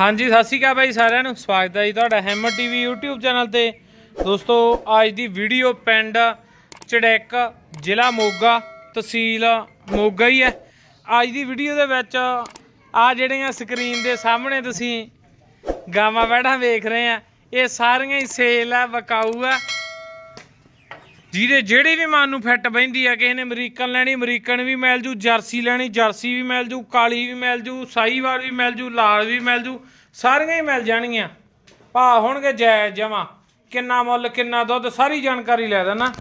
ਹਾਂਜੀ, ਸਤਿ ਸ਼੍ਰੀ ਅਕਾਲ ਬਾਈ ਸਾਰਿਆਂ ਨੂੰ। ਸਵਾਗਤ ਹੈ ਜੀ ਤੁਹਾਡਾ ਹੈਮਰ ਟੀਵੀ YouTube ਚੈਨਲ ਤੇ। ਦੋਸਤੋ, ਅੱਜ ਦੀ ਵੀਡੀਓ ਪਿੰਡ ਚੜੈਕ, ਜ਼ਿਲ੍ਹਾ ਮੋਗਾ, ਤਹਿਸੀਲ ਮੋਗਾ ਹੀ ਹੈ। ਅੱਜ ਦੀ ਵੀਡੀਓ ਦੇ ਵਿੱਚ ਆ ਜਿਹੜੀਆਂ ਸਕਰੀਨ ਦੇ ਸਾਹਮਣੇ ਤੁਸੀਂ ਗਾਵਾਂ ਵੈੜਾਂ ਵੇਖ ਰਹੇ ਆ, ਇਹ ਸਾਰੀਆਂ ਹੀ ਸੇਲ ਆ ਵਕਾਊ ਆ ਜਿਹਦੇ ਜਿਹੜੀ ਵੀ ਮਨ ਨੂੰ ਫਿੱਟ ਬੈਂਦੀ ਆ, ਕਿਸੇ ਨੇ ਅਮਰੀਕਨ ਲੈਣੀ, ਅਮਰੀਕਨ ਵੀ ਮਿਲ ਜੂ, ਜਰਸੀ ਲੈਣੀ, ਜਰਸੀ ਵੀ ਮਿਲ ਜੂ, ਕਾਲੀ ਵੀ ਮਿਲ ਜੂ ਸਾਈਵਾਲ ਵੀ ਮਿਲ ਜੂ, ਲਾਲ ਵੀ ਮਿਲ ਜੂ, ਸਾਰੀਆਂ ਹੀ ਮਿਲ ਜਾਣਗੀਆਂ। ਭਾ ਹੋਣਗੇ ਜੈ, ਜਮਾ। ਕਿੰਨਾ ਮੁੱਲ, ਕਿੰਨਾ ਦੁੱਧ, ਸਾਰੀ ਜਾਣਕਾਰੀ ਲੈ ਦੇਣਾ।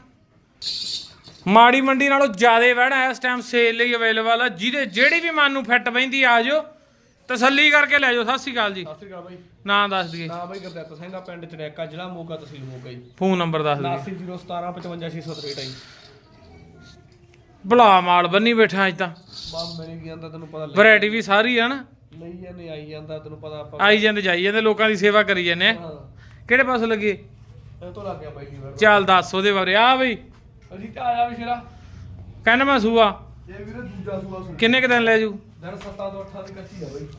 ਮਾੜੀ ਮੰਡੀ ਨਾਲੋਂ ਜ਼ਿਆਦਾ ਵਹਿਣਾ ਇਸ ਟਾਈਮ ਸੇਲ ਲਈ ਅਵੇਲੇਬਲ ਆ। ਜਿਹਦੇ ਜਿਹੜੀ ਵੀ ਮਨ ਨੂੰ ਫਿੱਟ ਬੈਂਦੀ ਆ ਜਾਓ। ਤਸੱਲੀ ਕਰਕੇ ਲੈ ਜਾਓ। ਸਤਿ ਸ਼੍ਰੀ ਅਕਾਲ ਜੀ। ਸਤਿ ਸ੍ਰੀ ਅਕਾਲ ਬਾਈ। ਨਾਂ ਦੱਸ ਦਈਏ। ਨਾਮ ਬਾਈ ਗੁਰਦਿੱਤ ਸਿੰਘ ਆ ਪਿੰਡ ਚੜੈਕਾ ਜ਼ਿਲ੍ਹਾ ਮੋਗਾ ਤਹਿਸੀਲ ਮੋਗਾ ਜੀ। ਫੋਨ ਨੰਬਰ ਦੱਸ ਦਈਏ। 80017555663 ਜੀ। ਭਲਾ ਮਾਲ ਬੰਨੀ ਬੈਠਾ ਅੱਜ ਤਾਂ। ਬਾਬ ਮੇਰੇ ਕੀ ਜਾਂਦਾ ਤੈਨੂੰ ਪਤਾ ਵੈਰਾਈਟੀ ਵੀ ਸਾਰੀ ਆ ਨਾ। ਲਈ ਜਾਂਦੇ ਆਈ ਜਾਂਦਾ ਤੈਨੂੰ ਪਤਾ ਆਪਾਂ ਆਈ ਜਾਂਦੇ ਜਾਈ ਜਾਂਦੇ ਲੋਕਾਂ ਦੀ ਸੇਵਾ ਕਰੀ ਜਾਂਦੇ ਆ। ਕਿਹੜੇ ਪਾਸੇ ਲੱਗੇ? ਇਹ ਤੋਂ ਲੱਗ ਗਿਆ ਬਾਈ ਜੀ ਚੱਲ ਦੱਸ ਉਹਦੇ ਬਾਰੇ। ਆ ਬਈ। ਅਸੀਂ ਤਾਂ ਆਇਆ ਵੀ ਸ਼ੇਰਾ। ਕਹਿੰਦਾ ਮੈਂ ਸੂਆ। ਇਹ ਵੀਰੇ ਦੂਜਾ ਸੂਆ ਕਿੰਨੇ ਕ ਦਿਨ ਲੈ ਜੂ?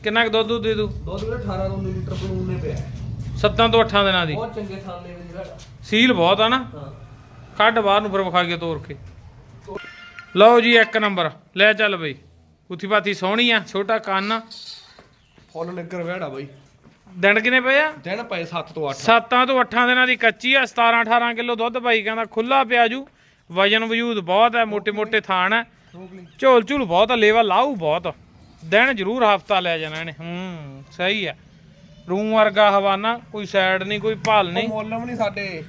ਕਿੰਨਾ ਕੁ ਦੁੱਧ ਦੁੱਧ ਦੇ ਦੂ ਦੁੱਧ ਵੀਰੇ 18 ਤੋਂ 19 ਲੀਟਰ ਬਲੂਨ ਪਿਆ। 7 ਤੋਂ 8 ਦਿਨਾਂ ਦੀ। ਬਹੁਤ ਚੰਗੇ ਥਾਂ ਨੇ ਵੀਰੇ ਸੀਲ ਬਹੁਤ ਆ ਨਾ। ਕੱਢ ਬਾਹਰ ਨੂੰ ਫਿਰ ਵਿਖਾ ਕੇ ਤੋਰ ਕੇ। ਲਓ ਜੀ ਇੱਕ ਨੰਬਰ। ਲੈ ਚੱਲ ਬਈ। ਉਥੀ ਬਾਤੀ ਸੋਹਣੀ ਆ ਛੋਟਾ ਕੰਨ। ਫੁੱਲ ਨਿੱਗਰ ਵਹਿੜਾ ਬਈ। ਦਿਨ ਕਿਨੇ ਪਏ ਆ? ਦਿਨ ਪਏ 7 ਤੋਂ 8 7 ਤੋਂ 8 ਦਿਨਾਂ ਦੀ ਕੱਚੀ ਆ 17 18 ਕਿਲੋ ਦੁੱਧ ਪਾਈ ਕਹਿੰਦਾ ਖੁੱਲਾ ਪਿਆ ਜੂ। ਵਜਨ ਵਜੂਦ ਬਹੁਤ ਹੈ ਮੋٹے ਮੋٹے ਥਾਨ ਹੈ ਝੋਲ ਝੂਲ ਬਹੁਤ ਆ ਲੇਵਾ ਲਾਊ ਬਹੁਤ ਦਿਨ ਜ਼ਰੂਰ ਹਫਤਾ ਲੈ ਜਾਣਾ ਇਹਨੇ। ਹੂੰ ਸਹੀ ਆ। ਰੂਮ ਵਰਗਾ ਹਵਾਨਾ ਕੋਈ ਸਾਈਡ ਨਹੀਂ ਕੋਈ ਭਾਲ ਨਹੀਂ। ਮੁੱਲ ਵੀ ਨਹੀਂ ਸਾਡੇ।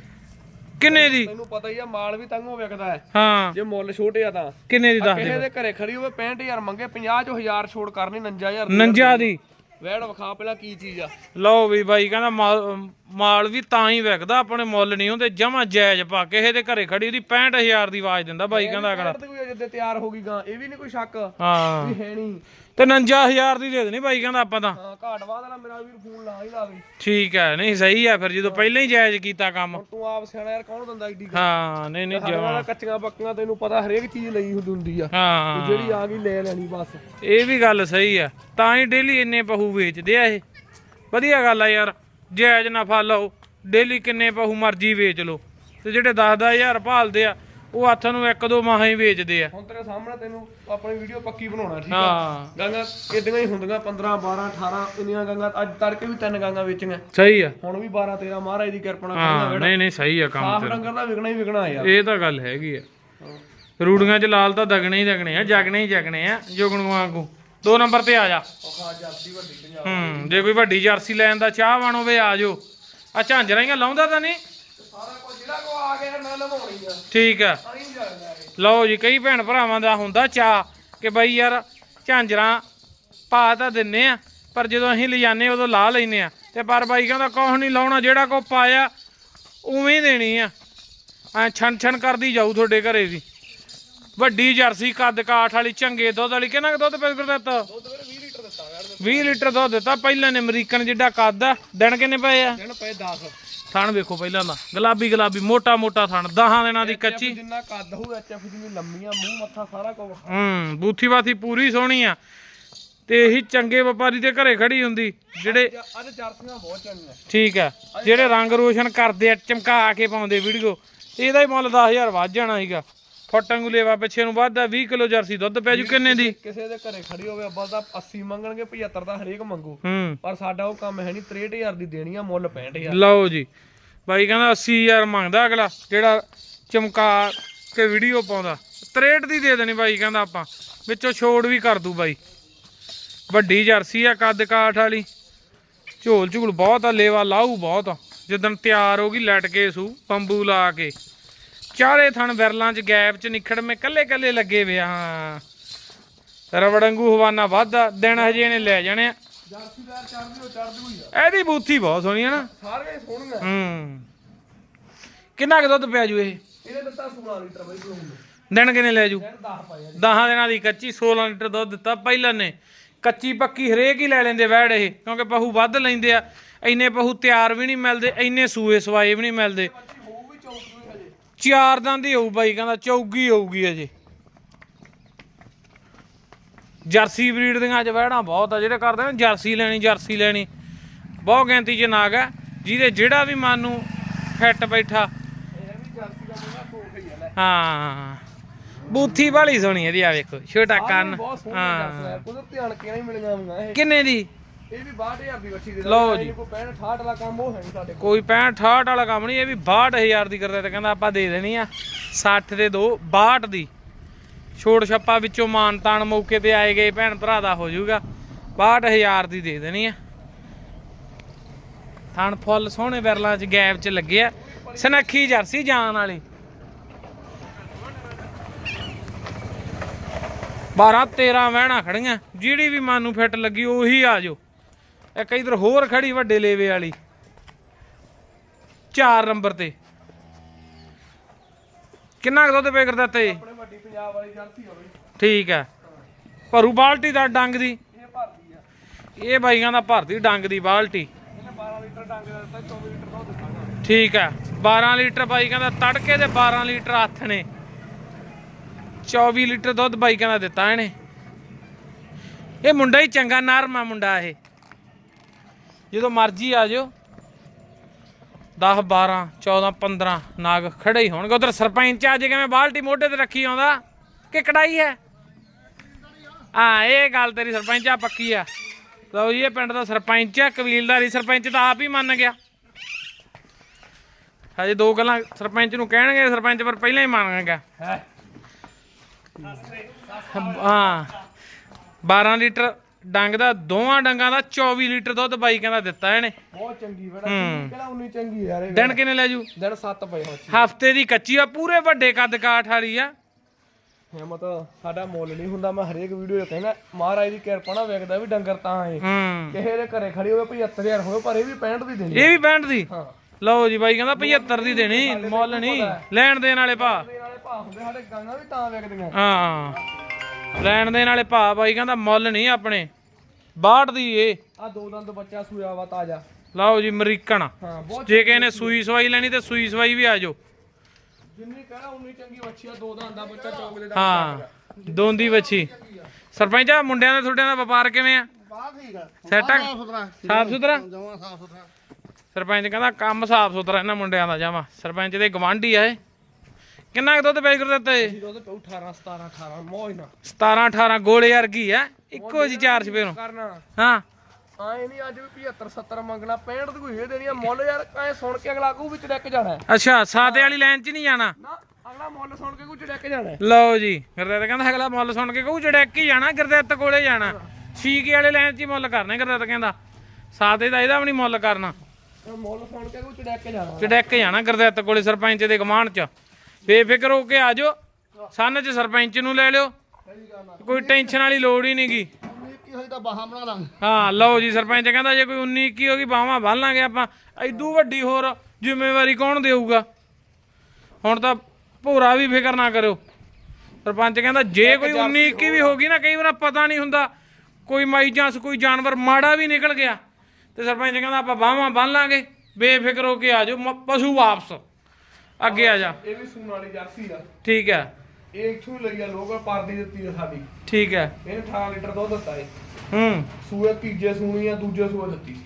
ਕਿੰਨੇ ਦੀ? ਤੈਨੂੰ ਪਤਾ ਹੀ ਆ ਮਾਲ ਵੀ ਤੰਗੋ ਵਿਕਦਾ ਹੈ ਹਾਂ। ਜੇ ਮੁੱਲ ਛੋਟੇ ਆ ਤਾਂ। ਕਿੰਨੇ ਦੀ ਦੱਸ ਕਿਸੇ ਦੇ ਦੇ ਘਰੇ ਖੜੀ ਹੋਵੇ 65000 ਮੰਗੇ 50 ਚੋਂ 1000 ਛੋੜ ਕਰਨੀ 59000 ਨੰਜਾ ਦੀ। ਵੈੜ ਵਿਖਾ ਪਹਿਲਾਂ ਕੀ ਚੀਜ਼ ਆ। ਲਓ ਵੀ ਬਾਈ ਕਹਿੰਦਾ ਮਾਲ ਵੀ ਤਾਂ ਹੀ ਵਿਕਦਾ ਆਪਣੇ ਮੁੱਲ ਨਹੀਂ ਹੁੰਦੇ ਜਮਾ ਜਾਇਜ਼ ਪਾ ਕਿਸੇ ਦੇ ਘਰੇ ਖੜੀ ਉਹਦੀ 65000 ਦੀ ਆਵਾਜ਼ ਦਿੰਦਾ ਬਾਈ ਕਹਿੰਦਾ ਅਗਲਾ। ਤੇ ਕੋਈ ਜਿੱਦੇ ਤਿਆਰ ਹੋ ਗਈ ਗਾਂ ਇਹ ਵੀ ਨਹੀਂ ਕੋਈ ਸ਼ੱਕ ਹਾਂ। ਵੀ ਹੈ ਨਹੀਂ ਤੇ 59000 ਦੀ ਦੇ ਦੇਣੀ ਬਾਈ ਕਹਿੰਦਾ ਆਪਾਂ ਤਾਂ। ਹਾਂ ਘਾਟ ਵਾਲਾ ਮੇਰਾ ਵੀਰ ਫੋਨ ਲਾ ਹੀ ਲਾਵੇ ਠੀਕ ਹੈ ਨਹੀਂ ਸਹੀ ਹੈ ਫਿਰ ਜਦੋਂ ਪਹਿਲਾਂ ਹੀ ਜਾਇਜ਼ ਕੀਤਾ ਕੰਮ। ਹੁਣ ਤੂੰ ਆਪ ਸਿਆਣਾ ਯਾਰ ਕੌਣ ਦਿੰਦਾ ਏਡੀ ਹਾਂ ਨਹੀਂ ਨਹੀਂ ਜਮਾ। ਕੱਚੀਆਂ ਪੱਕੀਆਂ ਤੈਨੂੰ ਪਤਾ ਹਰੇਕ ਚੀਜ਼ ਲਈ ਹੁੰਦੀ ਹੁੰਦੀ ਆ। ਹਾਂ। ਜਿਹੜੀ ਆ ਗਈ ਲੈ ਲੈਣੀ ਬਸ। ਇਹ ਵੀ ਗੱਲ ਸਹੀ ਆ ਤਾਂ ਹੀ ਡੇਲੀ ਇੰਨੇ ਪਹੂ ਵੇਚਦੇ ਆ ਇਹ। ਵਧੀਆ ਗੱਲ ਆ ਯਾਰ। ਜਾਇਜ਼ ਨਫਾ ਲਓ ਡੇਲੀ ਕਿੰਨੇ ਪਹੂ ਮਰਜ਼ੀ ਵੇਚ ਲਓ। ਤੇ ਜਿਹੜੇ 10-10000 ਭਾਲਦੇ ਆ ਉਹ ਹੱਥ ਨੂੰ ਇੱਕ ਦੋ ਮਾਹਾਂ ਹੀ ਵੇਚਦੇ ਆ। ਹੁਣ ਤੇਰੇ ਸਾਹਮਣੇ ਤੈਨੂੰ ਆਪਣੀ ਵੀਡੀਓ ਪੱਕੀ ਬਣਾਉਣਾ ਠੀਕ ਆ? ਹਾਂ। ਗਾਂਗਾ ਇਦਾਂ ਹੀ ਹੁੰਦੀਆਂ 15 12 18 ਇੰਨੀਆਂ ਗਾਂਗਾ ਅੱਜ ਤੜਕੇ ਵੀ ਤਿੰਨ ਗਾਂਗਾ ਵੇਚੀਆਂ। ਸਹੀ ਆ। ਹੁਣ ਵੀ 12 13 ਮਹਾਰਾਜ ਦੀ ਕਿਰਪਾ ਨਾਲ ਖੜੀਆਂ ਹਾਂ ਨਹੀਂ ਨਹੀਂ ਸਹੀ ਆ ਕੰਮ ਸਾਫ਼ ਤੇਰਾ। ਡੰਗਰ ਦਾ ਵਿਕਣਾ ਹੀ ਵਿਕਣਾ ਯਾਰ। ਇਹ ਤਾਂ ਗੱਲ ਹੈਗੀ ਆ। ਰੂੜੀਆਂ 'ਚ ਲਾਲ ਤਾਂ ਦਗਣੇ ਹੀ ਦਗਣੇ ਆ ਜਗਣੇ ਹੀ ਜਗਣੇ ਆ ਜੁਗਣ ਵਾਂਗੂ। ਦੋ ਨੰਬਰ ਤੇ ਆ ਜਾ। ਉਹ ਖਾ ਜਾਂਦੀ ਵੱਡੀ ਪੰਜਾਬ ਹੂੰ ਜੇ ਕੋਈ ਵੱਡੀ ਜਰਸੀ ਲੈਣ ਦਾ ਚਾਹਵਾਨ ਹੋਵੇ ਆ ਜਾਓ। ਆ ਝਾਂਜਰਾਂ ਹੀ ਲਾਉਂਦਾ ਤਾਂ ਨਹੀਂ? ਸਾਰਾ ਕੁਝ ਜਿਹੜਾ ਕੋ ਆ ਗਿਆ ਮੈਂ ਲਵਾਉਣੀ ਆ। ਠੀਕ ਆ। ਲਓ ਜੀ ਕਈ ਭੈਣ ਭਰਾਵਾਂ ਦਾ ਹੁੰਦਾ ਚਾ ਕਿ ਬਈ ਯਾਰ ਝਾਂਜਰਾਂ ਪਾ ਤਾਂ ਦਿੰਨੇ ਆ ਪਰ ਜਦੋਂ ਅਸੀਂ ਲਿਜਾਨੇ ਉਦੋਂ ਲਾ ਲੈਨੇ ਆ ਤੇ ਪਰ ਬਾਈ ਕਹਿੰਦਾ ਕੁਛ ਨਹੀਂ ਲਾਉਣਾ ਜਿਹੜਾ ਕੋ ਪਾਇਆ ਉਵੇਂ ਹੀ ਦੇਣੀ ਆ। ਐ ਛਣ ਛਣ ਕਰਦੀ ਜਾਊ ਤੁਹਾਡੇ ਘਰੇ ਵੀ। ਵੱਡੀ ਜਰਸੀ ਕੱਦ ਕਾਠ ਵਾਲੀ ਚੰਗੇ ਦੁੱਧ ਵਾਲੀ ਕਿੰਨਾ ਕੁ ਦੁੱਧ ਪੈ ਦਿੱਤਾ? ਦੁੱਧ ਵੀਰੇ 20 ਲੀਟਰ ਦਿੱਤਾ ਯਾਰ 20 ਲੀਟਰ ਦੁੱਧ ਦਿੱਤਾ ਪਹਿਲਾਂ ਨੇ ਅਮਰੀਕਨ ਜਿੱਡਾ ਕੱਦ ਆ ਦਿਨ ਕਿੰਨੇ ਪਏ ਆ? ਦਿਨ ਪਏ 10 ਥਣ ਵੇਖੋ ਪਹਿਲਾਂ ਦਾ ਗੁਲਾਬੀ ਗੁਲਾਬੀ ਮੋਟਾ ਮੋਟਾ ਥਣ 10 ਦਿਨਾਂ ਦੀ ਕੱਚੀ। ਜਿੰਨਾ ਕੱਦ ਹੋਊ ਐਚਐਫ ਜਿੰਨੀ ਲੰਮੀਆਂ ਮੂੰਹ ਮੱਥਾ ਸਾਰਾ ਕੁਝ ਹੂੰ ਬੂਥੀ ਬਾਥੀ ਪੂਰੀ ਸੋਹਣੀ ਆ। ਤੇ ਇਹੀ ਚੰਗੇ ਵਪਾਰੀ ਦੇ ਘਰੇ ਖੜੀ ਹੁੰਦੀ ਜਿਹੜੇ ਅੱਜ ਜਰਸੀਆਂ ਬਹੁਤ ਚੰਗੀਆਂ। ਠੀਕ ਆ ਜਿਹੜੇ ਰੰਗ ਰੋਸ਼ਨ ਕਰਦੇ ਆ ਚਮਕਾ ਕੇ ਪਾਉਂਦੇ ਵੀਡੀਓ ਇਹਦਾ ਹੀ ਮੁੱਲ 10000 ਵੱਧ ਜਾਣਾ ਸੀਗਾ। ਫੁੱਟ ਵਾਂਗੂ ਲੇਵਾ ਪਿੱਛੇ ਨੂੰ ਵੱਧਦਾ 20 ਕਿਲੋ ਜਰਸੀ ਦੁੱਧ ਪੈ ਜੂ ਕਿੰਨੇ ਦੀ? ਕਿਸੇ ਦੇ ਘਰੇ ਖੜੀ ਹੋਵੇ ਅੱਬਲ ਦਾ 80 ਮੰਗਣਗੇ 75 ਦਾ ਹਰੇਕ ਮੰਗੂ। ਹੂੰ। ਪਰ ਸਾਡਾ ਉਹ ਕੰਮ ਹੈ ਨਹੀਂ 63000 ਦੀ ਦੇਣੀ ਆ ਮੁੱਲ 65000 ਲਓ ਜੀ। ਬਾਈ ਕਹਿੰਦਾ 80000 ਮੰਗਦਾ ਅਗਲਾ ਜਿਹੜਾ ਚਮਕਾ ਕੇ ਵੀਡੀਓ ਪਾਉਂਦਾ। 63 ਦੀ ਦੇ ਦੇਣੀ ਬਾਈ ਕਹਿੰਦਾ ਆਪਾਂ। ਵਿੱਚੋਂ ਛੋੜ ਵੀ ਕਰ ਦੂ ਬਾਈ। ਵੱਡੀ ਜਰਸੀ ਆ ਕੱਦ ਕਾਠ ਵਾਲੀ। ਝੋਲ ਝੂਲ ਬਹੁਤ ਆ ਲੇਵਾ ਲਾਊ ਬਹੁਤ ਆ। ਜਦੋਂ ਤਿਆਰ ਹੋ ਗਈ ਲਟ ਕੇ ਸੂ ਬੰਬੂ ਲਾ ਕੇ। ਚਾਰੇ ਥਣ ਵਿਰਲਾਂ 'ਚ ਗੈਪ 'ਚ ਨਿਖੜਵੇਂ ਕੱਲੇ ਕੱਲੇ ਲੱਗੇ ਵੇ ਹਾਂ। ਰਵੜੰਗੂ ਹਵਾਨਾ ਵਾਧਾ ਦਿਨ ਹਜੇ ਨੇ ਲੈ ਜਾਣੇ ਆ। ਜਰਸੀ ਦਾ ਚੜਦੀ ਉਹ ਚੜਦੀ ਹੋਈ ਆ ਇਹਦੀ ਬੂਥੀ ਬਹੁਤ ਸੋਹਣੀ ਨਾ। ਸਾਰੇ ਹੂੰ। ਕਿੰਨਾ ਕੁ ਦੁੱਧ ਪਿਆ ਜੂ ਇਹ? ਇਹਦੇ ਦਿੱਤਾ 16 ਲੀਟਰ ਬਈ ਬਲੂਨ ਨੂੰ। ਦਿਨ ਕਿੰਨੇ ਲੈ ਜੂ? ਫਿਰ 10 ਪਾਇਆ 10 ਦਿਨਾਂ ਦੀ ਕੱਚੀ 16 ਲੀਟਰ ਦੁੱਧ ਦਿੱਤਾ ਪਹਿਲਾਂ ਨੇ। ਕੱਚੀ ਪੱਕੀ ਹਰੇਕ ਹੀ ਲੈ ਲੈਂਦੇ ਵੈੜ ਇਹ ਕਿਉਂਕਿ ਪਹੂ ਵੱਧ ਲੈਂਦੇ ਆ। ਇੰਨੇ ਪਹੂ ਤਿਆਰ ਵੀ ਨਹੀਂ ਮਿਲਦੇ ਇੰਨੇ ਸੂਏ ਸਵਾਏ ਵੀ ਨਹੀਂ ਮਿਲਦੇ। ਚਾਰ ਦੰਦ ਹੀ ਹੋਊ ਬਾਈ ਕਹਿੰਦਾ ਚੌਗੀ ਹੋਊਗੀ ਅਜੇ। ਜਰਸੀ ਬਰੀਡ ਦੀਆਂ ਅੱਜ ਵੈੜਾਂ ਬਹੁਤ ਆ ਜਿਹੜੇ ਕਰਦੇ ਨੇ ਜਰਸੀ ਲੈਣੀ ਜਰਸੀ ਲੈਣੀ। ਬਹੁਤ ਗਿਣਤੀ 'ਚ ਨਾਗ ਹੈ ਜਿਹਦੇ ਜਿਹੜਾ ਵੀ ਮਨ ਨੂੰ ਫਿੱਟ ਬੈਠਾ। ਹੀ। ਬੂਥੀ ਵਾਲੀ ਸੋਹਣੀ ਇਹਦੀ ਆ ਵੇਖੋ ਛੋਟਾ ਕੰਨ। ਹਾਂ। ਕੁਦਰਤੀ ਧਿਆਨ ਕੇ ਨਹੀਂ ਮਿਲੀਆਂ ਇਹ। ਕਿੰਨੇ ਦੀ? ਇਹ ਵੀ 62000 ਦੀ ਬੱਚੀ ਦੇ ਲਓ ਜੀ। ਕੋਈ 65 68 ਵਾਲਾ ਕੰਮ ਉਹ ਹੈ ਨਹੀਂ ਸਾਡੇ ਕੋਲ। ਕੋਈ 65 68 ਵਾਲਾ ਕੰਮ ਨਹੀਂ ਇਹ ਵੀ 62000 ਦੀ ਕਰਦਾ ਤੇ ਕਹਿੰਦਾ ਆਪਾਂ ਦੇ ਦੇਣੀ ਆ। 60 ਦੇ ਦੋ 62 ਦੀ। ਛੋੜ ਛੱਪਾ ਵਿੱਚੋਂ ਮਾਨ ਤਾਨ ਮੌਕੇ ਤੇ ਆਏ ਗਏ ਭੈਣ ਭਰਾ ਦਾ ਹੋ ਜਾਊਗਾ। 62000 ਦੀ ਦੇ ਦੇਣੀ ਆ। ਥਣ ਫੁੱਲ ਸੋਹਣੇ ਵਿਰਲਾਂ ਚ ਗੈਪ ਚ ਲੱਗੇ ਆ। ਸਨੱਖੀ ਜਰਸੀ ਜਾਨ ਵਾਲੀ। 12 13 ਵਹਿਣਾ ਖੜੀਆਂ ਜਿਹੜੀ ਵੀ ਮਨ ਨੂੰ ਫਿੱਟ ਲੱਗੀ ਉਹੀ ਆ ਜਾਓ। ਇੱਕ ਇਧਰ ਹੋਰ ਖੜੀ ਵੱਡੇ ਲੇਵੇ ਵਾਲੀ। 4 ਨੰਬਰ ਤੇ। ਕਿੰਨਾ ਕੁ ਦੁੱਧ ਪੇ ਕਰਦਾ ਤੇ ਆਪਣੇ ਵੱਡੀ ਪੰਜਾਬ ਵਾਲੀ ਜਰਸੀ ਹੋਵੇ। ਠੀਕ ਹੈ। ਭਰੂ ਬਾਲਟੀ ਦਾ ਡੰਗ ਦੀ। ਇਹ ਭਰਦੀ ਆ। ਇਹ ਬਾਈਆਂ ਦਾ ਭਰਦੀ ਡੰਗ ਦੀ ਬਾਲਟੀ। ਇਹਨੇ 12 ਲੀਟਰ ਡੰਗ ਦਾ ਦਿੱਤਾ 24 ਲੀਟਰ ਦੁੱਧ ਦਿੱਤਾ। ਠੀਕ ਹੈ। 12 ਲੀਟਰ ਬਾਈ ਕਹਿੰਦਾ ਤੜਕੇ ਦੇ 12 ਲੀਟਰ ਹੱਥ ਨੇ। 24 ਲੀਟਰ ਦੁੱਧ ਬਾਈ ਕਹਿੰਦਾ ਦਿੱਤਾ ਇਹਨੇ। ਇਹ ਮੁੰਡਾ ਹੀ ਚੰਗਾ ਨਰਮ ਆ ਮੁੰਡਾ ਇਹ। ਜਦੋਂ ਮਰਜ਼ੀ ਆ ਜਾਓ। 10 12 14 15 ਨਾਗ ਖੜੇ ਹੀ ਹੋਣਗੇ। ਉਧਰ ਸਰਪੰਚ ਅੱਜ ਕਿਵੇਂ ਬਾਲਟੀ ਮੋਢੇ ਤੇ ਰੱਖੀ ਆਉਂਦਾ ਕਿ ਕੜਾਈ ਹੈ? ਹਾਂ ਇਹ ਗੱਲ ਤੇਰੀ ਸਰਪੰਚ ਆ ਪੱਕੀ ਆ। ਲਓ ਜੀ ਇਹ ਪਿੰਡ ਦਾ ਸਰਪੰਚ ਆ ਕਬੀਲਦਾਰੀ ਸਰਪੰਚ ਤਾਂ ਆਪ ਹੀ ਮੰਨ ਗਿਆ। ਹਜੇ ਦੋ ਗੱਲਾਂ ਸਰਪੰਚ ਨੂੰ ਕਹਿਣਗੇ ਸਰਪੰਚ ਪਰ ਪਹਿਲਾਂ ਹੀ ਮੰਨ ਗਿਆ ਹਾਂ। 12 ਲੀਟਰ ਡੰਗ ਦਾ ਦੋਵਾਂ ਡੰਗਾਂ ਦਾ 24 ਲੀਟਰ ਦੁੱਧ ਬਾਈ ਕਹਿੰਦਾ ਦਿੱਤਾ ਇਹਨੇ। ਬਹੁਤ ਚੰਗੀ ਬੜਾ। ਕਿਹੜਾ ਉਨੀ ਚੰਗੀ ਯਾਰ ਇਹ ਦਿਨ ਕਿੰਨੇ ਲੈ ਜੂ? ਦਿਨ 7 ਪਏ ਹੋ ਹਫ਼ਤੇ ਦੀ ਕੱਚੀ ਆ ਪੂਰੇ ਵੱਡੇ ਕੱਦ ਕਾਠ ਵਾਲੀ ਆ। ਹਿੰਮਤ ਸਾਡਾ ਮੁੱਲ ਨਹੀਂ ਹੁੰਦਾ ਮੈਂ ਹਰੇਕ ਵੀਡੀਓ 'ਚ ਕਹਿੰਦਾ ਮਹਾਰਾਜ ਦੀ ਕਿਰਪਾ ਨਾਲ ਵੇਖਦਾ ਵੀ ਡੰਗਰ ਤਾਂ ਹੈ। ਕਿਸੇ ਦੇ ਘਰੇ ਖੜੀ ਹੋਵੇ 75000 ਹੋਵੇ ਪਰ ਇਹ ਵੀ 65 ਦੀ ਦਿੰਦੀ ਇਹ ਵੀ 65 ਦੀ? ਹਾਂ। ਲਓ ਜੀ ਬਾਈ ਕਹਿੰਦਾ 75 ਦੀ ਦੇਣੀ ਮੁੱਲ ਨਹੀਂ ਲੈਣ ਦੇਣ ਵਾਲੇ ਭਾ। ਦੇ ਨਾਲੇ ਭਾਅ ਹੁੰਦੇ ਸਾਡੇ ਗਾਂਗਾ ਵੀ ਤਾਂ ਵੇਖਦੀਆਂ। ਹਾਂ। ਲੈਣ ਦੇਣ ਵਾਲੇ ਭਾ ਬਾਈ ਕਹਿੰਦਾ ਮੁੱਲ ਨਹੀਂ ਆਪਣੇ। 62 ਦੀ ਇਹ ਆ ਦੋ ਦੰਦ ਬੱਚਾ ਸੂਇਆ ਵਾ ਤਾਜ਼ਾ। ਲਓ ਜੀ ਅਮਰੀਕਨ। ਹਾਂ ਬਹੁਤ ਜੇ ਕਿਸੇ ਨੇ ਸੂਈ ਸਵਾਈ ਲੈਣੀ ਤੇ ਸੂਈ ਸਵਾਈ ਵੀ ਆ ਜਾਓ। ਜਿੰਨੀ ਕਹਣਾ ਉਨੀ ਚੰਗੀ ਬੱਚੀ ਆ ਦੋ ਦੰਦ ਦਾ ਬੱਚਾ ਚੌਕ ਦੇ ਦਾ ਹਾਂ ਦੋਂਦੀ ਵੱਛੀ ਸਰਪੰਚ ਆ ਮੁੰਡਿਆਂ ਦਾ ਤੁਹਾਡਿਆਂ ਦਾ ਵਪਾਰ ਕਿਵੇਂ ਆ? ਬਾਤ ਠੀਕ ਆ। ਸੈਟ ਆ? ਸੁਥਰਾ। ਸਾਫ਼ ਸੁਥਰਾ? ਜਮਾ ਸਾਫ਼ ਸੁਥਰਾ। ਸਰਪੰਚ ਕਹਿੰਦਾ ਕੰਮ ਸਾਫ਼ ਸੁਥਰਾ ਇਹਨਾਂ ਮੁੰਡਿਆਂ ਦਾ ਜਾਵਾ ਸਰਪੰਚ ਦੇ ਗਵਾਂਢੀ ਆ ਇਹ। ਕਿੰਨਾ ਕੁ ਦੁੱਧ ਵੇਚ ਕਰ ਦਿੱਤਾ ਇਹ ਉਹਦੇ ਪਊ 18 17 18 ਮੌਜ ਨਾ। 17 18 ਗੋਲੇ ਵਰਗੀ ਆ ਇੱਕੋ ਜੀ ਚਾਰ ਛਪੇ ਨੂੰ ਕਰਨਾ। ਹਾਂ। ਆਏ ਨਹੀਂ ਅੱਜ ਵੀ 75 70 ਮੰਗਣਾ 65 ਦੀ ਕੋਈ ਇਹ ਦੇਣੀ ਆ। ਮੁੱਲ ਯਾਰ ਐ ਸੁਣ ਕੇ ਅਗਲਾ ਕਹੂ ਵਿੱਚ ਡੱਕ ਜਾਣਾ। ਅੱਛਾ ਸਾਦੇ ਵਾਲੀ ਲਾਈਨ 'ਚ ਨਹੀਂ ਜਾਣਾ? ਨਾ ਅਗਲਾ ਮੁੱਲ ਸੁਣ ਕੇ ਕੁਝ ਡੱਕ ਜਾਣਾ। ਲਓ ਜੀ ਗੁਰਦੇਵ ਕਹਿੰਦਾ ਅਗਲਾ ਮੁੱਲ ਸੁਣ ਕੇ ਕਹੂ ਜੜੈਕ ਹੀ ਜਾਣਾ ਗੁਰਦੇਵ ਕੋਲੇ ਜਾਣਾ। ਸ਼ੀਕੇ ਵਾਲੇ ਲਾਈਨ 'ਚ ਹੀ ਮੁੱਲ ਕਰਨੇ ਗੁਰਦੇਵ ਕਹਿੰਦਾ। ਸਾਦੇ ਦਾ ਇਹਦਾ ਵੀ ਨਹੀਂ ਮੁੱਲ ਕਰਨਾ। ਮੁੱਲ ਸੁਣ ਕੇ ਕੁਝ ਡੱਕ ਜਾਣਾ। ਚੜੈਕ ਜਾਣਾ ਗੁਰਦੇਵ ਕੋਲੇ ਸਰਪੰਚ ਦੇ ਗਮਾਨ 'ਚ। ਬੇਫਿਕਰ ਹੋ ਕੇ ਆ ਜਾਓ। ਸੰਨ 'ਚ ਸਰਪੰਚ ਨੂੰ ਲੈ ਲਿਓ। ਕੋਈ ਟੈਨਸ਼ਨ ਵਾਲੀ ਲੋੜ ਹੀ ਨਹੀਂਗੀ। ਹੋਈ ਤਾਂ ਬਾਹਾਂ ਬਣਾ ਲਾਂਗੇ ਹਾਂ ਲਓ ਜੀ ਸਰਪੰਚ ਕਹਿੰਦਾ ਜੇ ਕੋਈ 19 21 ਹੋ ਗਈ ਬਾਹਾਂ ਬੰਨ ਲਾਂਗੇ ਆਪਾਂ। ਐਦੂ ਵੱਡੀ ਹੋਰ ਜ਼ਿੰਮੇਵਾਰੀ ਕੌਣ ਦੇਊਗਾ? ਹੁਣ ਤਾਂ ਭੋਰਾ ਵੀ ਫਿਕਰ ਨਾ ਕਰਿਓ। ਸਰਪੰਚ ਕਹਿੰਦਾ ਜੇ ਕੋਈ 19 21 ਵੀ ਹੋ ਗਈ ਨਾ ਕਈ ਵਾਰ ਪਤਾ ਨਹੀਂ ਹੁੰਦਾ। ਕੋਈ ਮਾਈ ਚਾਂਸ ਕੋਈ ਜਾਨਵਰ ਮਾੜਾ ਵੀ ਨਿਕਲ ਗਿਆ। ਤੇ ਸਰਪੰਚ ਕਹਿੰਦਾ ਆਪਾਂ ਬਾਹਾਂ ਬੰਨ ਲਾਂਗੇ। ਬੇਫਿਕਰ ਹੋ ਕੇ ਆ ਜਾਓ ਪਸ਼ੂ ਵਾਪਸ। ਅੱਗੇ ਆ ਜਾ। ਇਹ ਵੀ ਸੂਣ ਵਾਲੀ ਜਰਸੀ ਆ। ਠੀਕ ਹੈ। ਇਹ ਇੱਥੋਂ ਹੀ ਲਈ ਆ ਲੋਕ ਪਰਦੀ ਦਿੱਤੀ ਆ ਸਾਡੀ। ਠੀਕ ਹੈ। ਇਹਨੇ 18 ਲੀਟਰ ਦੁੱਧ ਦਿੱਤਾ ਏ ਹੂੰ। ਸੂਏ ਤੀਜੇ ਸੂਣੀ ਆ ਦੂਜੇ ਸੂਏ ਦਿੱਤੀ ਸੀ।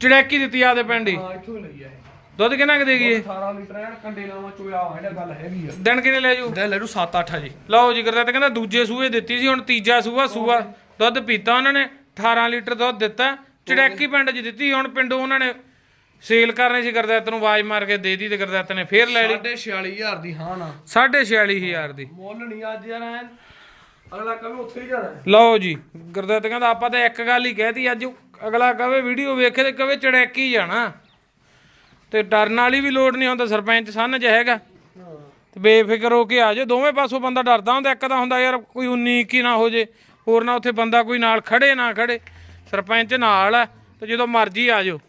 ਚੜੈਕੀ ਦਿੱਤੀ ਆਦੇ ਪਿੰਡ ਹੀ ਹਾਂ ਇੱਥੋਂ ਹੀ ਲਈ ਆ ਇਹ। ਦੁੱਧ ਕਿੰਨਾ ਕੁ ਦੇਗੀ ਇਹ? 18 ਲੀਟਰ ਐਨ ਕੰਡੇ ਲਾਵਾਂ ਚੋਇਆ ਹੋਇਆ ਇਹਦਾ ਗੱਲ ਹੈਗੀ ਆ। ਦਿਨ ਕਿੰਨੇ ਲੈ ਜੂ? ਲੈ ਲੂ 7-8 ਜੀ। ਲਓ ਜੀ ਗੁਰਦਿੱਤ ਕਹਿੰਦਾ ਦੂਜੇ ਸੂਏ ਦਿੱਤੀ ਸੀ ਹੁਣ ਤੀਜਾ ਸੂਆ ਸੂਆ ਦੁੱਧ ਪੀਤਾ ਉਹਨਾਂ ਨੇ 18 ਲੀਟਰ ਦੁੱਧ ਦਿੱਤਾ। ਚੜੈਕੀ ਪਿੰਡ 'ਚ ਦਿੱਤੀ ਹੁਣ ਪਿੰਡੋਂ ਉਹਨਾਂ ਨੇ ਸੇਲ ਕਰਨੀ ਸੀ ਗੁਰਦਿੱਤ ਨੂੰ ਆਵਾਜ਼ ਮਾਰ ਕੇ ਦੇ ਦਿੱਤੀ ਤੇ ਗੁਰਦਿੱਤ ਨੇ ਫੇਰ ਲੈ ਲਈ। 46000 ਦੀ ਹਾਂ ਨਾ। 46500 ਦੀ। ਮੁੱਲ ਨਹੀਂ ਅੱਜ ਯਾਰ ਅਗਲਾ ਕਵੇ ਉੱਥੇ ਹੀ ਜਾਣਾ। ਲਓ ਜੀ ਗੁਰਦਿੱਤ ਕਹਿੰਦਾ ਆਪਾਂ ਤਾਂ ਇੱਕ ਗੱਲ ਹੀ ਕਹਿਤੀ ਅੱਜ ਅਗਲਾ ਕਵੇ ਵੀਡੀਓ ਵੇਖੇ ਤੇ ਕਵੇ ਚੜੈਕੀ ਜਾਣਾ। ਤੇ ਡਰਨ ਵਾਲੀ ਵੀ ਲੋੜ ਨਹੀਂ ਹੁੰਦਾ ਸਰਪੰਚ ਸੰਨ 'ਚ ਹੈਗਾ। ਤੇ ਬੇਫਿਕਰ ਹੋ ਕੇ ਆ ਜਾਓ ਦੋਵੇਂ ਪਾਸੋਂ ਬੰਦਾ ਡਰਦਾ ਹੁੰਦਾ ਇੱਕ ਤਾਂ ਹੁੰਦਾ ਯਾਰ ਕੋਈ 19 21 ਨਾ ਹੋ ਜੇ ਹੋਰ ਨਾ ਉੱਥੇ ਬੰਦਾ ਕੋਈ ਨਾਲ ਖੜੇ ਨਾ ਖੜੇ। ਸਰਪੰਚ ਨਾਲ ਹੈ ਤੇ ਜਦੋਂ ਮਰਜ਼ੀ ਆ ਜਾਓ।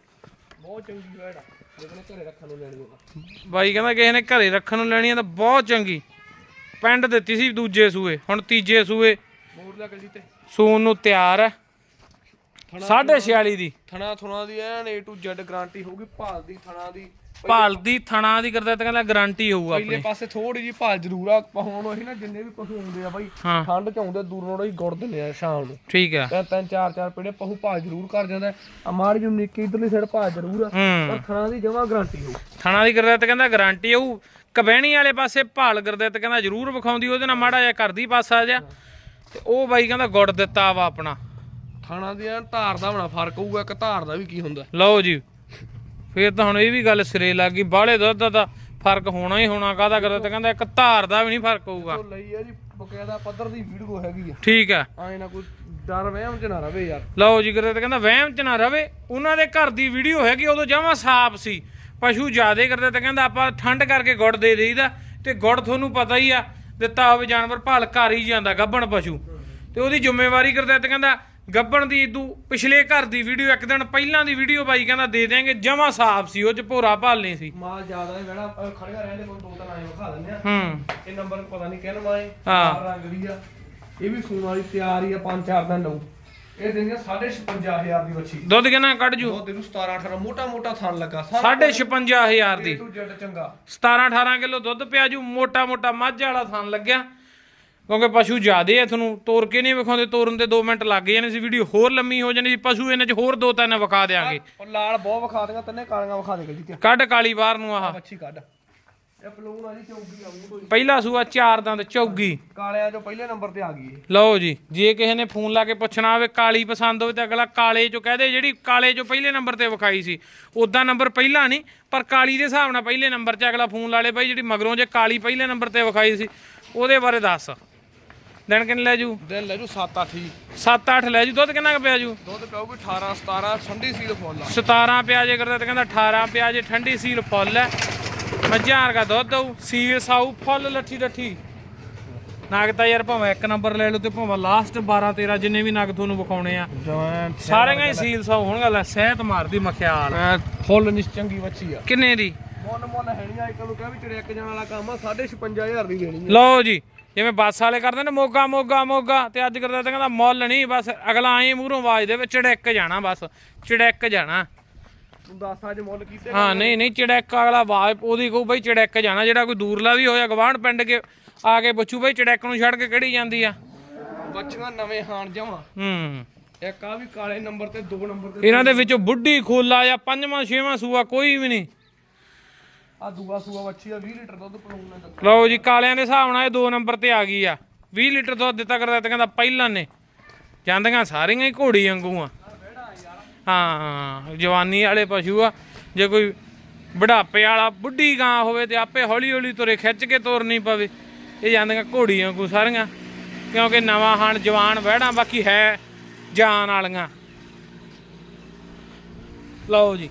ਬਹੁਤ ਚੰਗੀ ਵੈੜ ਆ ਜਿਹਨੇ ਘਰੇ ਰੱਖਣ ਨੂੰ ਲੈਣੀ ਆ। ਬਾਈ ਕਹਿੰਦਾ ਕਿਸੇ ਨੇ ਘਰੇ ਰੱਖਣ ਨੂੰ ਲੈਣੀ ਆ ਤਾਂ ਬਹੁਤ ਚੰਗੀ। ਪਿੰਡ ਦਿੱਤੀ ਸੀ ਦੂਜੇ ਸੂਏ ਹੁਣ ਤੀਜੇ ਸੂਏ। ਮੋੜ ਤੇ। ਸੂਣ ਨੂੰ ਤਿਆਰ ਹੈ 46 ਦੀ। ਥਣਾ ਥੁਣਾ ਦੀ ਐਨ A to Z ਗਾਰੰਟੀ ਹੋਊਗੀ ਭਾਲ ਦੀ ਥਣਾ ਦੀ। ਭਾਲ ਦੀ ਥਣਾ ਦੀ ਕਰਦਾ ਤਾਂ ਕਹਿੰਦਾ ਗਾਰੰਟੀ ਹੋਊ ਪਹਿਲੇ ਆਪਣੀ। ਪਾਸੇ ਥੋੜੀ ਜੀ ਭਾਲ ਜ਼ਰੂਰ ਆ ਹੁਣ ਉਹੀ ਨਾ ਜਿੰਨੇ ਵੀ ਪਸ਼ੂ ਆਉਂਦੇ ਆ ਬਾਈ ਹਾਂ। ਠੰਡ ਚ ਆਉਂਦੇ ਦੂਰ ਨੋੜ ਹੀ ਗੁੜ ਦਿੰਦੇ ਆ ਸ਼ਾਮ ਨੂੰ। ਠੀਕ ਆ। ਤਿੰਨ ਤਿੰਨ ਚਾਰ ਚਾਰ ਪੇੜੇ ਪਸ਼ੂ ਭਾਲ ਜ਼ਰੂਰ ਕਰ ਜਾਂਦਾ ਆ ਮਾੜੀ ਜਿਹੀ ਨਿੱਕੀ ਇਧਰਲੀ ਸਾਈਡ ਭਾਲ ਜ਼ਰੂਰ ਆ ਹੂੰ। ਪਰ ਖਾਣਾ ਦੀ ਜਮਾ ਗਾਰੰਟੀ ਹੋਊ। ਥਣਾ ਦੀ ਕਰਦਾ ਤਾਂ ਕਹਿੰਦਾ ਗਾਰੰਟੀ ਹੋਊ। ਕਬਹਿਣੀ ਵਾਲੇ ਪਾਸੇ ਭਾਲ ਕਰਦਾ ਤਾਂ ਕਹਿੰਦਾ ਜ਼ਰੂਰ ਵਿਖਾਉਂਦੀ ਉਹਦੇ ਨਾਲ ਮਾੜਾ ਜਿਹਾ ਕਰਦੀ ਪਾਸਾ ਜਿਹਾ ਤੇ ਉਹ ਬਾਈ ਕਹਿੰਦਾ ਗੁੜ ਦਿੱਤਾ ਵਾ ਆਪਣਾ। ਖਾਣਾ ਦੀ ਐਨ ਧਾਰ ਦਾ ਹੋਣਾ ਫ਼ਰਕ ਹੋਊਗਾ ਇੱਕ ਧਾਰ ਦਾ ਵੀ ਕੀ ਹੁੰਦਾ? ਲਓ ਜੀ। ਫੇਰ ਤਾਂ ਹੁਣ ਇਹ ਵੀ ਗੱਲ ਸਿਰੇ ਲੱਗ ਗਈ ਬਾਹਲੇ ਦੁੱਧ ਦਾ ਤਾਂ ਫ਼ਰਕ ਹੋਣਾ ਹੀ ਹੋਣਾ ਕਾਹਦਾ ਕਰਦਾ ਤਾਂ ਕਹਿੰਦਾ ਇੱਕ ਧਾਰ ਦਾ ਵੀ ਨਹੀਂ ਫ਼ਰਕ ਹੋਊਗਾ। ਉਹ ਲਈ ਆ ਜੀ ਬਕਾਇਦਾ ਪੱਧਰ ਦੀ ਵੀਡੀਓ ਹੈਗੀ ਆ। ਠੀਕ ਆ। ਆਏ ਨਾ ਕੋਈ ਡਰ ਵਹਿਮ ਚ ਨਾ ਰਵੇ ਯਾਰ। ਲਓ ਜੀ ਕਰਦਾ ਤਾਂ ਕਹਿੰਦਾ ਵਹਿਮ ਚ ਨਾ ਰਵੇ ਉਹਨਾਂ ਦੇ ਘਰ ਦੀ ਵੀਡੀਓ ਹੈਗੀ ਉਦੋਂ ਜਮਾ ਸਾਫ਼ ਸੀ। ਪਸ਼ੂ ਜ਼ਿਆਦੇ ਕਰਦੇ ਤਾਂ ਕਹਿੰਦਾ ਆਪਾਂ ਠੰਡ ਕਰਕੇ ਗੁੜ ਦੇ ਦੇਈਦਾ ਤੇ ਗੁੜ ਤੁਹਾਨੂੰ ਪਤਾ ਹੀ ਆ ਦਿੱਤਾ ਹੋਵੇ ਜਾਨਵਰ ਭਾਲ ਘਰ ਹੀ ਜਾਂਦਾ ਗੱਬਣ ਪਸ਼ੂ। ਤੇ ਉਹਦੀ ਜ਼ਿੰਮੇਵਾਰੀ ਕਰਦਾ ਤਾਂ ਕਹਿੰਦਾ ਗੱਬਣ ਦੀ ਇਦੂ ਪਿਛਲੇ ਘਰ ਦੀ ਵੀਡੀਓ ਇੱਕ ਦਿਨ ਪਹਿਲਾਂ ਦੀ ਵੀਡੀਓ ਬਾਈ ਕਹਿੰਦਾ ਦੇ ਦੇਾਂਗੇ ਜਮਾ ਸਾਫ਼ ਸੀ ਉਹ ਚ ਭੋਰਾ ਭਾਲ ਨਹੀਂ ਸੀ। ਮਾਲ ਜ਼ਿਆਦਾ ਹੈ ਅਹ ਖੜਿਆ ਰਹਿੰਦੇ ਕੋਈ ਦੋ ਤਿੰਨ ਆਏ ਵਿਖਾ ਦਿੰਦੇ ਆ। ਹੂੰ। ਇਹ ਨੰਬਰ ਪਤਾ ਨਹੀਂ ਕਿਹਨ ਮਾਏ ਹਾਂ। ਰੰਗ ਦੀ ਆ। ਇਹ ਵੀ ਸੂਣ ਵਾਲੀ ਤਿਆਰ ਹੀ ਆ ਪੰਜ ਚਾਰ ਦਿਨ ਲਊ। ਇਹ ਦਿੰਦੀਆਂ 55000 ਦੀ ਬੱਚੀ ਦੁੱਧ ਕਿੰਨਾ ਕੱਢ ਜੂ? ਉਹ ਤੈਨੂੰ 17 18 ਮੋਟਾ ਮੋਟਾ ਥਣ ਲੱਗਾ। 55000 ਦੀ। ਤੂੰ ਜੱਟ ਚੰਗਾ। 17 18 ਕਿਲੋ ਦੁੱਧ ਪਿਆ ਜੂ ਮੋਟਾ ਮੋਟਾ ਮੱਝ ਵਾਲਾ ਥਣ ਲੱਗਿਆ। ਕਿਉਂਕਿ ਪਸ਼ੂ ਜ਼ਿਆਦੇ ਆ ਤੁਹਾਨੂੰ ਤੋਰ ਕੇ ਨਹੀਂ ਵਿਖਾਉਂਦੇ ਤੋਰਨ ਤੇ 2 ਮਿੰਟ ਲੱਗ ਜਾਣੇ ਸੀ ਵੀਡੀਓ ਹੋਰ ਲੰਮੀ ਹੋ ਜਾਣੀ ਸੀ ਪਸ਼ੂ ਇਹਨਾਂ 'ਚ ਹੋਰ ਦੋ ਤਿੰਨ ਵਿਖਾ ਦੇਾਂਗੇ ਉਹ ਲਾਲ ਬਹੁਤ ਵਿਖਾ ਦੇਗਾ ਤਿੰਨੇ ਕਾਲੀਆਂ ਵਿਖਾ ਦੇ ਗੱਡੀ ਤੇ ਕੱਢ ਕਾਲੀ ਬਾਹਰ ਨੂੰ ਆਹ। ਬੱਚੀ ਕੱਢ। ਇਹ ਪਲੂਨ ਆ ਜੀ ਚੌਂਕੀ ਆ ਮੂੰਹ ਤੋਂ ਹੀ। ਪਹਿਲਾ ਸੂਆ ਚਾਰ ਦੰਦ ਚੌਗੀ। ਕਾਲਿਆਂ ਚੋਂ ਪਹਿਲੇ ਨੰਬਰ ਤੇ ਆ ਗਈ ਲਓ ਜੀ ਜੇ ਕਿਸੇ ਨੇ ਫੋਨ ਲਾ ਕੇ ਪੁੱਛਣਾ ਹੋਵੇ ਕਾਲੀ ਪਸੰਦ ਹੋਵੇ ਤਾਂ ਅਗਲਾ ਕਾਲੇ ਚੋਂ ਕਹਦੇ ਜਿਹੜੀ ਕਾਲੇ ਚੋਂ ਪਹਿਲੇ ਨੰਬਰ ਤੇ ਵਿਖਾਈ ਸੀ। ਉਦਾਂ ਨੰਬਰ ਪਹਿਲਾਂ ਨਹੀਂ ਪਰ ਕਾਲੀ ਦੇ ਹਿਸਾਬ ਨਾਲ ਪਹਿਲੇ ਨੰਬਰ 'ਚ ਅਗਲਾ ਫੋਨ ਲਾ ਲੇ ਬਾਈ ਜਿਹੜੀ ਮਗਰੋਂ ਜੇ ਕਾਲੀ ਪਹਿਲੇ ਨੰਬਰ ਤੇ ਵਿਖਾਈ ਸੀ ਉਹਦੇ ਬਾਰੇ ਦੱਸ। ਦਿਨ ਕਿੰਨੇ ਲੈ ਜੂ? ਦਿਨ ਲੈ ਜੂ 7 8 ਹੀ 7-8 ਲੈ ਜੂ ਦੁੱਧ ਕਿੰਨਾ ਕੁ ਪਿਆ ਜੂ? ਦੁੱਧ ਪਿਆਊਗੀ 18 17 ਠੰਡੀ ਸੀਲ ਫੁੱਲ ਆ। 17 ਪਿਆਜੇ ਕਰਦਾ ਤੇ ਕਹਿੰਦਾ 18 ਪਿਆਜੇ ਠੰਡੀ ਸੀਲ ਫੁੱਲ ਹੈ ਮੱਝਾਂ ਵਰਗਾ ਦੁੱਧ ਆਊ ਸੀਲ ਸਾਊ ਫੁੱਲ ਲੱਠੀ ਲੱਠੀ। ਨਗ ਤਾਂ ਯਾਰ ਭਾਵੇਂ ਇੱਕ ਨੰਬਰ ਲੈ ਲਓ ਤੇ ਭਾਵੇਂ ਲਾਸਟ 12 13 ਜਿੰਨੇ ਵੀ ਨਗ ਤੁਹਾਨੂੰ ਵਿਖਾਉਣੇ ਆ। ਸਾਰਿਆਂ ਹੀ ਸੀਲ ਸਾਊ ਹੋਣਗਾ ਲੈ ਸਿਹਤ ਮਾਰਦੀ ਮਖਿਆਲ। ਫੁੱਲ ਨਿਸ ਚੰਗੀ ਬੱਚੀ ਆ। ਕਿੰਨੇ ਦੀ? ਮੁੱਲ ਮੁੱਲ ਹੈ ਨਹੀਂ ਅੱਜ ਕੱਲ ਕਿਹਾ ਵੀ ਚੜਿਆ ਇੱਕ ਜਾਣ ਵਾਲਾ ਕੰਮ ਆ 55000 ਦੀ ਦੇਣੀ ਲਓ ਜੀ ਜਿਵੇਂ ਬੱਸ ਵਾਲੇ ਕਰਦੇ ਨੇ ਮੋਗਾ ਮੋਗਾ ਮੋਗਾ ਤੇ ਅੱਜ ਕਰਦਾ ਤੇ ਕਹਿੰਦਾ ਮੁੱਲ ਨਹੀਂ ਬਸ ਅਗਲਾ ਐਂ ਮੂਹਰੋਂ ਆਵਾਜ਼ ਦੇ ਵਿੱਚ ਚੜੈਕ ਜਾਣਾ ਬਸ ਚੜੈਕ ਜਾਣਾ। ਤੂੰ ਦੱਸ ਅੱਜ ਮੁੱਲ ਕੀਤੇ ਹਾਂ ਨਹੀਂ ਨਹੀਂ ਚੜੈਕ ਅਗਲਾ ਆਵਾਜ਼ ਉਹਦੀ ਕਹੂ ਬਈ ਚੜੈਕ ਜਾਣਾ ਜਿਹੜਾ ਕੋਈ ਦੂਰਲਾ ਵੀ ਹੋਇਆ ਗਵਾਂਢ ਪਿੰਡ ਕੇ ਆ ਕੇ ਪੁੱਛੂ ਬਈ ਚੜੈਕ ਨੂੰ ਛੱਡ ਕੇ ਕਿਹੜੀ ਜਾਂਦੀ ਆ। ਬੱਚੀਆਂ ਨਵੇਂ ਹਾਣ ਜਮਾ ਹੂੰ। ਇੱਕ ਆ ਵੀ ਕਾਲੇ ਨੰਬਰ ਤੇ ਦੋ ਨੰਬਰ ਤੇ ਇਹਨਾਂ ਦੇ ਵਿੱਚੋਂ ਬੁੱਢੀ ਖੋਲਾ ਜਾਂ ਪੰਜਵਾਂ ਛੇਵਾਂ ਸੂਆ ਕੋਈ ਵੀ ਨਹੀਂ। ਆ ਦੂਆ ਸੂਆ ਬੱਚੀ ਆ 20 ਲੀਟਰ ਦੁੱਧ ਪਲਾਉਣ ਨੇ ਦਿੱਤਾ। ਲਓ ਜੀ, ਕਾਲਿਆਂ ਦੇ ਹਿਸਾਬ ਨਾਲ ਇਹ ਦੋ ਨੰਬਰ ਤੇ ਆ ਗਈ ਆ। 20 ਲੀਟਰ ਦੁੱਧ ਦਿੱਤਾ ਕਰਦਾ ਤੇ ਕਹਿੰਦਾ ਪਹਿਲਾਂ ਨੇ। ਜਾਂਦੀਆਂ ਸਾਰੀਆਂ ਹੀ ਘੋੜੀ ਵਾਂਗੂ ਆ। ਹਾਂ ਜਵਾਨੀ ਵਾਲੇ ਪਸ਼ੂ ਆ। ਜੇ ਕੋਈ ਬੁਢਾਪੇ ਵਾਲਾ ਬੁੱਢੀ ਗਾਂ ਹੋਵੇ ਤੇ ਆਪੇ ਹੌਲੀ ਹੌਲੀ ਤੁਰੇ ਖਿੱਚ ਕੇ ਤੋਰਨੀ ਪਵੇ। ਇਹ ਜਾਂਦੀਆਂ ਘੋੜੀ ਵਾਂਗੂ ਸਾਰੀਆਂ। ਕਿਉਂਕਿ ਨਵਾਂ ਹਣ ਜਵਾਨ ਵਹਿੜਾਂ ਬਾਕੀ ਹੈ ਜਾਨ ਵਾਲੀਆਂ। ਲਓ ਜੀ।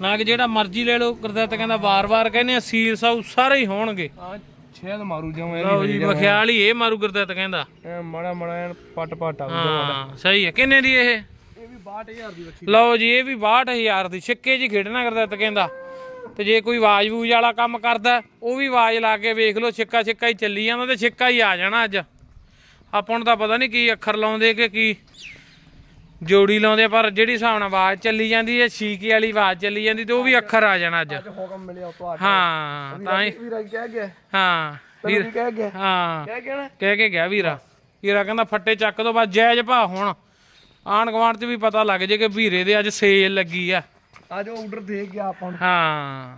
ਨਾ ਕਿ ਜਿਹੜਾ ਮਰਜ਼ੀ ਲੈ ਲਓ ਕਰਦਾ ਤਾਂ ਕਹਿੰਦਾ ਵਾਰ-ਵਾਰ ਕਹਿੰਦੇ ਆ ਸੀਲ ਸਾਊ ਸਾਰੇ ਹੀ ਹੋਣਗੇ। ਆ ਛੇਦ ਮਾਰੂ ਜਮਾ ਲਓ ਜੀ ਮਖਿਆਲ ਹੀ ਇਹ ਮਾਰੂ ਕਰਦਾ ਤਾਂ ਕਹਿੰਦਾ। ਮਾੜਾ ਮਾੜਾ ਐਨ ਪੱਟ ਪੱਟ ਆ ਜਮਾ ਹਾਂ ਸਹੀ ਹੈ ਕਿੰਨੇ ਦੀ ਇਹ? ਇਹ ਵੀ 62000 ਦੀ ਬੱਚੀ। ਲਓ ਜੀ ਇਹ ਵੀ 62000 ਦੀ। ਛਿੱਕੇ ਜੀ ਖੇਡਣਾ ਕਰਦਾ ਤਾਂ ਕਹਿੰਦਾ। ਤੇ ਜੇ ਕੋਈ ਆਵਾਜ਼ ਵੂਜ ਵਾਲਾ ਕੰਮ ਕਰਦਾ ਉਹ ਵੀ ਆਵਾਜ਼ ਲਾ ਕੇ ਵੇਖ ਲਓ ਛਿੱਕਾ ਛਿੱਕਾ ਹੀ ਚੱਲੀ ਜਾਂਦਾ ਤੇ ਛਿੱਕਾ ਹੀ ਆ ਜਾਣਾ ਅੱਜ। ਆਪਾਂ ਨੂੰ ਤਾਂ ਪਤਾ ਨਹੀਂ ਕੀ ਅੱਖਰ ਲਾਉਂਦੇ ਕਿ ਕੀ ਜੋੜੀ ਲਾਉਂਦੇ ਆ, ਪਰ ਜਿਹੜੀ ਹਿਸਾਬ ਨਾਲ ਆਵਾਜ਼ ਚੱਲੀ ਜਾਂਦੀ ਹੈ ਛੀਕੇ ਵਾਲੀ ਆਵਾਜ਼ ਚੱਲੀ ਜਾਂਦੀ ਤੇ ਉਹ ਵੀ ਅੱਖਰ ਆ ਜਾਣਾ ਅੱਜ। ਹੁਕਮ ਮਿਲਿਆ ਤੋਂ ਹਾਂ ਤਾਂ ਹੀ ਵੀਰਾ ਕਹਿ ਗਿਆ। ਹਾਂ ਕੀ ਕਹਿ ਗਿਆ? ਹਾਂ। ਕਹਿ ਗਿਆ ਨਾ? ਕਹਿ ਕੇ ਗਿਆ ਵੀਰਾ। ਵੀਰਾ ਕਹਿੰਦਾ ਫੱਟੇ ਚੱਕ ਤੋਂ ਬਾਅਦ ਜਾਇਜ਼ ਭਾ ਹੁਣ। ਆਣ ਗਵਾਂਡ ਚ ਵੀ ਪਤਾ ਲੱਗ ਜੇ ਕਿ ਵੀਰੇ ਦੇ ਅੱਜ ਸੇਲ ਲੱਗੀ ਆ। ਅੱਜ ਆਰਡਰ ਦੇ ਗਿਆ ਆਪਾਂ ਨੂੰ। ਹਾਂ।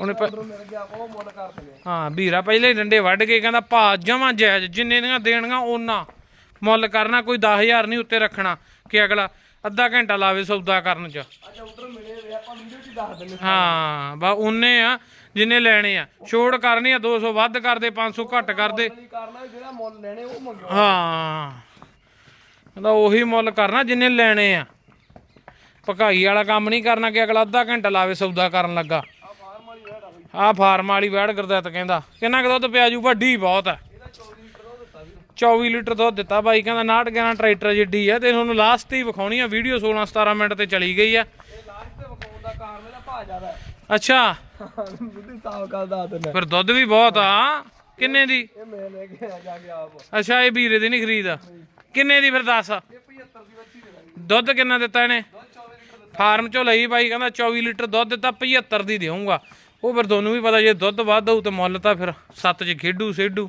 ਉਹਨੇ ਮਿਲ ਗਿਆ ਉਹ ਮੁੱਲ ਕਰ ਦਿੰਦੇ ਹਾਂ ਵੀਰਾ ਪਹਿਲੇ ਡੰਡੇ ਵੱਢ ਕੇ ਕਹਿੰਦਾ ਭਾ ਜਮਾਂ ਜਿੰਨੇ ਦੀਆਂ ਦੇਣੀਆਂ ਉਹਨਾਂ ਮੁੱਲ ਕਰਨਾ ਕੋਈ 10000 ਨਹੀਂ ਉੱਤੇ ਰੱਖਣਾ ਕਿ ਅਗਲਾ ਅੱਧਾ ਘੰਟਾ ਲਾਵੇ ਸੌਦਾ ਕਰਨ ਚ। ਅੱਜ ਆਰਡਰ ਮਿਲੇ ਵੇ ਆਪਾਂ ਵੀਡੀਓ 'ਚ ਹੀ ਦੱਸ ਦਿੰਦੇ ਹਾਂ। ਬਾ ਉਹਨੇ ਆ ਜਿੰਨੇ ਲੈਣੇ ਆ। ਛੋੜ ਕਰਨੀ ਆ 200 ਵੱਧ ਕਰਦੇ 500 ਘੱਟ ਕਰਦੇ ਹਾਂ। ਉਹੀ ਮੁੱਲ ਕਰਨਾ ਜਿੰਨੇ ਲੈਣੇ ਆ। ਭਕਾਈ ਵਾਲਾ ਕੰਮ ਨਹੀਂ ਕਰਨਾ ਕਿ ਅਗਲਾ ਅੱਧਾ ਘੰਟਾ ਲਾਵੇ ਸੌਦਾ ਕਰਨ ਲੱਗਾ। ਆ ਫਾਰਮ ਵਾਲੀ ਵੈੜ ਕਰਦਾ ਤਾਂ ਕਹਿੰਦਾ ਕਿੰਨਾ ਕੁ ਦੁੱਧ ਪਿਆ ਜੂ? ਵੱਡੀ ਬਹੁਤ ਆ ਇਹਦਾ 24 ਲੀਟਰ ਉਹ ਦਿੱਤਾ ਵੀ 24 ਲੀਟਰ ਦੁੱਧ ਦਿੱਤਾ ਬਾਈ ਕਹਿੰਦਾ 69 11 ਟਰੈਕਟਰ ਜਿੱਡੀ ਆ ਤੇ ਤੁਹਾਨੂੰ ਲਾਸਟ ਹੀ ਵਿਖਾਉਣੀ ਆ ਵੀਡੀਓ 16 17 ਮਿੰਟ ਤੇ ਚਲੀ ਗਈ ਆ। ਇਹ ਲਾਸਟ ਤੇ ਵਿਖਾਉਣ ਦਾ ਕਾਰਨ ਇਹਦਾ ਭਾਅ ਜ਼ਿਆਦਾ ਹੈ। ਅੱਛਾ। ਬੁੱਢੀ ਸਾਫ਼ ਗੱਲ ਦੱਸ ਦਿੰਦਾ। ਫਿਰ ਦੁੱਧ ਵੀ ਬਹੁਤ ਆ ਕਿੰਨੇ ਦੀ? ਇਹ ਮੈਂ ਲੈ ਕੇ ਆ ਜਾ ਕੇ ਆਪ। ਅੱਛਾ ਇਹ ਵੀਰੇ ਦੀ ਨਹੀਂ ਖਰੀਦ। ਕਿੰਨੇ ਦੀ ਫਿਰ ਦੱਸ? ਇਹ 75 ਦੀ ਬੱਚੀ ਦੇ ਦਾਂਗੇ ਦੁੱਧ ਕਿੰਨਾ ਦਿੱਤਾ ਇਹਨੇ? ਦੁੱਧ 24 ਲੀਟਰ ਫਾਰਮ ਚੋਂ ਲਈ ਬਾਈ ਕਹਿੰਦਾ 24 ਲੀਟਰ ਦੁੱਧ ਦਿੱਤਾ 75 ਦੀ ਦੇਵਾਂਗਾ ਉਹ ਫਿਰ ਤੁਹਾਨੂੰ ਵੀ ਪਤਾ ਜੇ ਦੁੱਧ ਵੱਧ ਹੋਊ ਤੇ ਮੁੱਲ ਤਾਂ ਫਿਰ ਸੱਤ 'ਚ ਖੇਡੂ ਸੇਡੂ।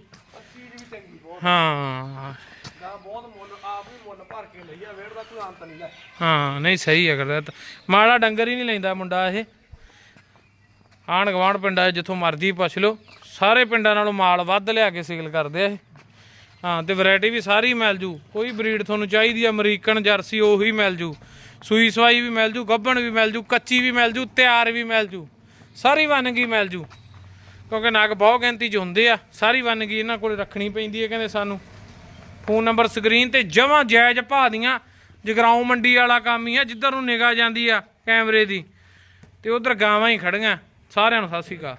ਹਾਂ। ਦਾ ਬਹੁਤ ਮੁੱਲ ਆਪ ਵੀ ਮੁੱਲ ਭਰ ਕੇ ਲਈ ਆ ਵੇੜ ਦਾ ਕੋਈ ਅੰਤ ਨਹੀਂ ਹਾਂ ਨਹੀਂ ਸਹੀ ਹੈ ਤਾਂ ਮਾੜਾ ਡੰਗਰ ਹੀ ਨਹੀਂ ਲੈਂਦਾ ਮੁੰਡਾ ਇਹ। ਆਣ ਗਵਾਂਡ ਪਿੰਡਾਂ ਜਿੱਥੋਂ ਮਰਜ਼ੀ ਪੁੱਛ ਲਓ ਸਾਰੇ ਪਿੰਡਾਂ ਨਾਲੋਂ ਮਾਲ ਵੱਧ ਲਿਆ ਕੇ ਸੇਲ ਕਰਦੇ ਆ ਇਹ। ਹਾਂ ਤੇ ਵੈਰਾਈਟੀ ਵੀ ਸਾਰੀ ਮਿਲ ਜੂ। ਕੋਈ ਬਰੀਡ ਤੁਹਾਨੂੰ ਚਾਹੀਦੀ ਆ ਅਮਰੀਕਨ ਜਰਸੀ ਉਹੀ ਮਿਲ ਜੂ। ਸੂਈ ਸਵਾਈ ਵੀ ਮਿਲ ਜੂ ਗੱਭਣ ਵੀ ਮਿਲ ਜੂ ਕੱਚੀ ਵੀ ਮਿਲ ਜੂ ਤਿਆਰ ਵੀ ਮਿਲ ਜੂ। ਸਾਰੀ ਵਨਗੀ ਮਿਲ ਜੂ। ਕਿਉਂਕਿ ਨਗ ਬਹੁਤ ਗਿਣਤੀ 'ਚ ਹੁੰਦੇ ਆ, ਸਾਰੀ ਵੰਨਗੀ ਇਹਨਾਂ ਕੋਲ ਰੱਖਣੀ ਪੈਂਦੀ ਹੈ ਕਹਿੰਦੇ ਸਾਨੂੰ। ਫੋਨ ਨੰਬਰ ਸਕਰੀਨ ਤੇ ਜਮਾਂ ਜਾਇਜ਼ ਭਾਅ ਦੀਆਂ, ਜਗਰਾਉਂ ਮੰਡੀ ਵਾਲਾ ਕੰਮ ਹੀ ਆ, ਜਿੱਧਰ ਨੂੰ ਨਿਗਾਹ ਜਾਂਦੀ ਆ ਕੈਮਰੇ ਦੀ। ਤੇ ਉਧਰ ਗਾਵਾਂ ਹੀ ਖੜੀਆਂ, ਸਾਰਿਆਂ ਨੂੰ ਸਤਿ ਸ਼੍ਰੀ ਅਕਾਲ।